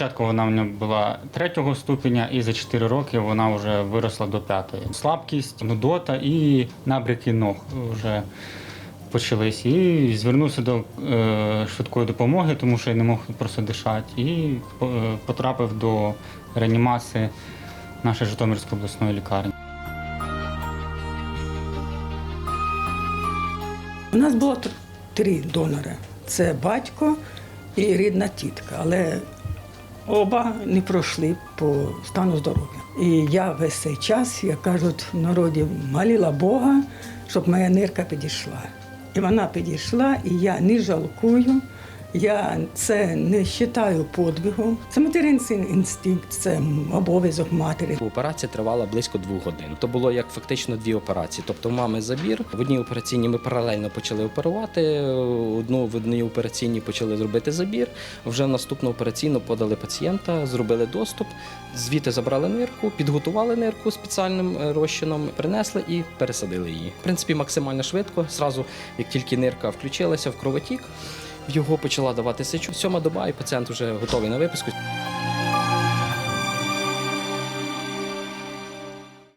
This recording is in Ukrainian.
Спочатку вона в мене була третього ступеня, і за 4 роки вона вже виросла до п'ятої. Слабкість, нудота і набряки ног вже почались. І звернувся до е, швидкої допомоги, тому що я не мог просто дишати. І е, потрапив до реанімації нашої Житомирської обласної лікарні. У нас було три донори: це батько і рідна тітка, але оба не пройшли по стану здоров'я. І я весь цей час, як кажуть в народі, молила Бога, щоб моя нирка підійшла. І вона підійшла, і я не жалкую. Я це не вважаю подвигом. Це материнський інстинкт, це обов'язок матері. Операція тривала близько двох годин. То було як фактично дві операції. Тобто, у мами забір. В одній операційній ми паралельно почали оперувати. Одну в одній операційній почали зробити забір. Вже в наступну операційну подали пацієнта, зробили доступ. Звідти забрали нирку, підготували нирку спеціальним е, розчином, принесли і пересадили її. В принципі, максимально швидко. Зразу, як тільки нирка включилася в кровотік, в його почала давати сечу. Сьома доба, і пацієнт вже готовий на виписку.